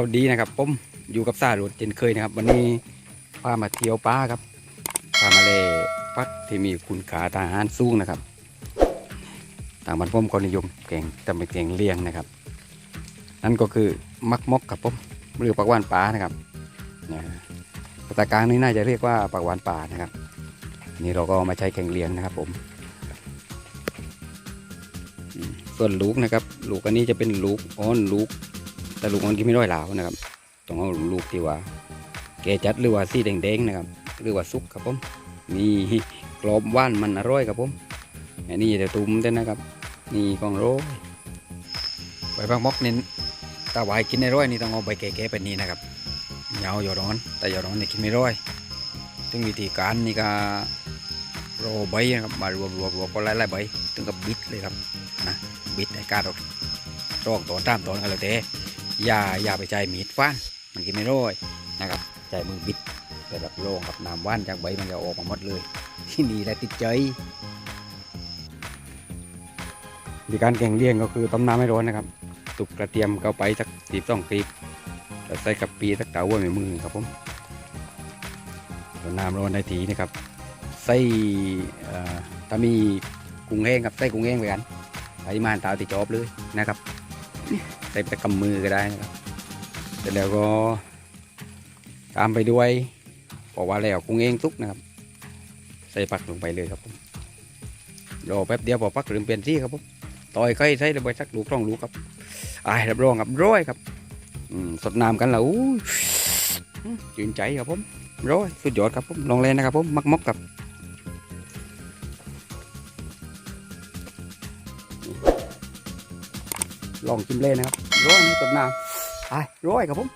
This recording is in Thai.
วัสดีนะครับผมอยู่กับซาโรดเจนเคยนะครับ วันนี้พามาเที่ยวป้าครับพามาเล่พักที่มีคุณค่าทางอาหารสูงนะครับทางบ้านผมก็นิยมแกงแต่เป็นแกงเลียงนะครับ นั่นก็คือมักมกครับผมหรือปักหวานป่านะครับนะภาษากลางนี่น่าจะเรียกว่าปักหวานป่านะครับ นี่เราก็มาใช้แกงเลียงนะครับผมอืมส่วนลูกนะครับ ลูกอันนี้จะเป็นลูกอ้อนลูก แต่ลูกมันกินไม่ได้หลาวนะครับต้องเอาลูกที่ว่าแกจัดหรือว่าสีแดงๆนะครับหรือว่าสุกครับผมมีกรอบว่านมันอร่อยครับผมอันนี้จะตุ้มเต้นนะครับ นี่กองโรยใบบักมอกนี่ตาหวายกินในร้อยนี่ต้องเอาใบแก่ๆไปนี่นะครับเหยาวอย่าร้อน แต่อย่าร้อนนี่กินไม่ร้อยถึงวิธีการนี่ก็โรยใบนะครับมารวมรวมรวมก็ไล่ๆใบถึงกับบิดเลยครับนะบิดให้การออกรอกตอนตามตอนกันเลยเต้ อย่าอย่าไปใจมีดฟันมันกินไม่ร้อยนะครับใจมือบิดไปแบบโล่งกับน้ำว่านจากใบมันจะออกมาหมดเลย ที่นี่และติดใจวิธีการแกงเลี่ยงก็คือต้มน้ำให้ร้อนนะครับตุกกระเทียมเข้าไปสักสีสองกรีบใส่กับปีสักเตาว้ในมือครับผมน้ำร้อนได้ทีนะครับใส่ถ้ามีกุ้งแห้งครับใส่กุ้งแห้งไปกันปริมาณตามที่ชอบเลยนะครับ ใส่ไปกำมือก็ได้นะครับเสร็จแล้วก็ตามไปด้วยบอกว่าแล้วกุ้งเองทุกนะครับ ใส่ผักลงไปเลยครับผมรอแป๊บเดียวพอผักเริ่มเปลี่ยนที่ครับผมต่อยไข่ใส่ลงไปสักลูกสองลูกครับอายรับรองครับร้อยครับอืมสดน้ำกันแล้วอู้จืนใจครับผมร้อยสุดยอดครับผมลองเล่นนะครับผมมักมกครับ ลองชิมเล่นนะครับร้อยนี่สดน้ำไปร้อยครับผม